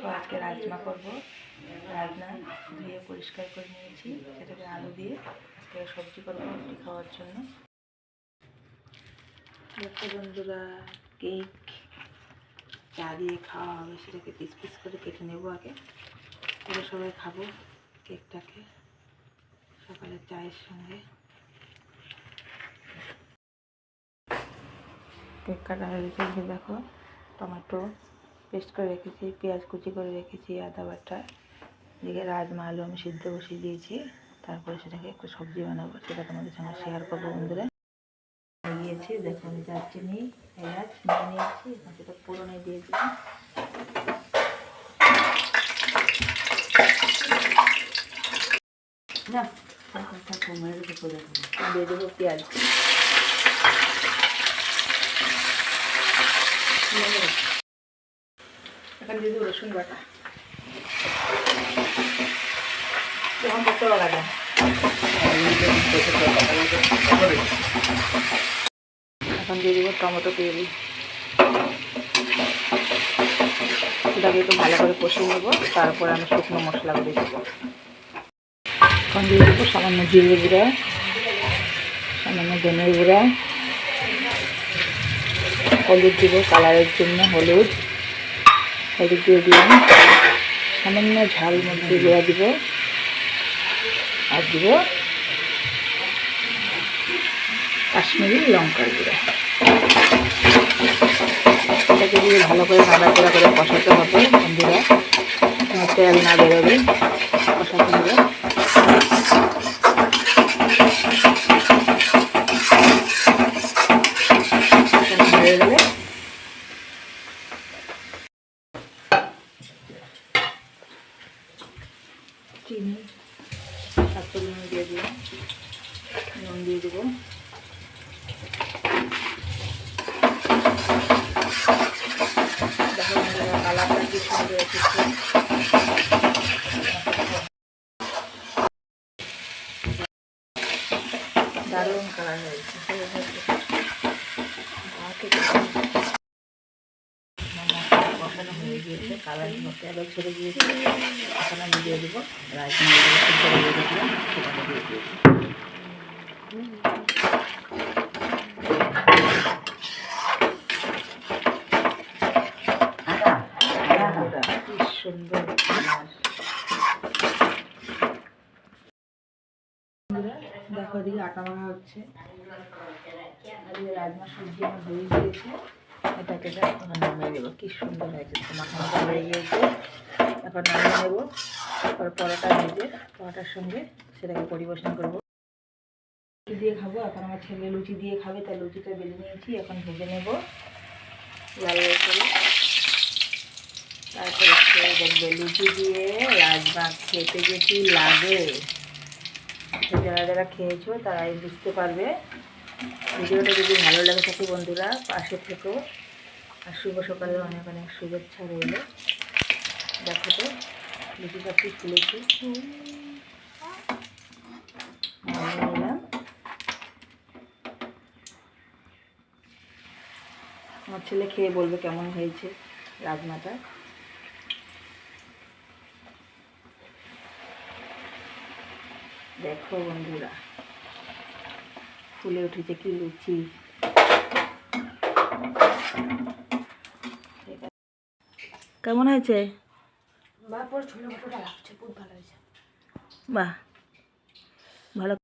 দেখো, আজকে রাজমা করব। রাজমা ধুয়ে পরিষ্কার করে নিয়েছি, সেটাকে আলু দিয়ে আজকে সবজি করব রুটি খাওয়ার জন্য। দেখো বন্ধুরা, কেক চা দিয়ে খাওয়া হবে সেটাকে পিস পিস করে কেটে নেব আগে। করে সবাই খাব কেকটাকে সকালে চায়ের সঙ্গে। কেক কাটা হয়ে গেছে, দেখো, টমেটো পেস্ট করে রেখেছি, পেঁয়াজ কুচি করে রেখেছি, আদা বাটা, এদিকে রাজমা, আলু আমি সিদ্ধ বসিয়ে দিয়েছি। তারপরে সেটাকে একটু সবজি বানাবো, সেটা তোমাদের সঙ্গে শেয়ার করব বন্ধুরা। দিয়েছি দেখো আমি দারচিনি, এলাচ নিয়ে নিয়েছি সেটা পুরোনে দিয়ে দিলাম। না দিয়ে দেবো পেঁয়াজ। এখন দিয়ে দেবো রসুন বাটা। যখন করতে পারা এখন দিয়ে দেবো টমেটো পেঁয়াজি সেটাকে একটু ভালো করে কষিয়ে নেব, তারপর আমি শুকনো মশলাগুলো দেবো। এখন দিয়ে দেবো সামান্য জিরে গুঁড়া, সামান্য ধনের গুঁড়া। হলুদ দিব, কালারের জন্য হলুদ। হলুদ দিয়ে দিলাম। সামান্য ঝাল মধ্যে গুঁড়া দিব। আর দিব কাশ্মীরি লঙ্কার গুঁড়া। এটাকে দিয়ে ভালো করে নাড়াচাড়া করে কষাতে হবে বন্ধুরা। তেল না বেরোবে। কষাতে হবে। হয়ে গেলে চিনি সাতশো নুন দিয়ে দিলাম। নুন দিয়ে দেবো। দারুণ কালার হয়েছে। কষানো হয়ে গিয়েছে কালার মধ্যে আবার ছেড়ে দিয়েছে। এখন আমি দিয়ে দেবো রাজমা সিদ্ধ করে রেখেছিলাম দিয়ে দিয়েছি সুন্দর দেখো এদিকে আটা মাখা হচ্ছে। রাজমা সবজি আমার হয়ে গিয়েছে। এটাকে নামিয়ে দেবো কি সুন্দর হয়েছে হয়ে গিয়েছে। এখন নামিয়ে নেব। তারপর পরোটা ভেজে, পরোটার সঙ্গে সেটাকে পরিবেশন করব। লুচি দিয়ে খাব, এখন আমার ছেলে লুচি দিয়ে খাবে, তাই লুচিটা বেলে নিয়েছি, এখন ভেজে নেব। লাল করে। তারপরে খেয়ে দেখবে লুচি দিয়ে রাজমা খেতে যে কি লাগে। যারা যারা খেয়েছো তারাই বুঝতে পারবে। ভিডিওটা যদি ভালো লাগে থাকে বন্ধুরা, পাশে থেকো। আর শুভ সকালে অনেক অনেক শুভেচ্ছা রইল। দেখো তো, লুচি পাখি ফুলেছি। আমার ছেলে খেয়ে বলবে কেমন হয়েছে রাজমাটা। দেখো বন্ধুরা। ফুলে উঠেছে কি লুচি। কেমন হয়েছে? বাহ ভালো।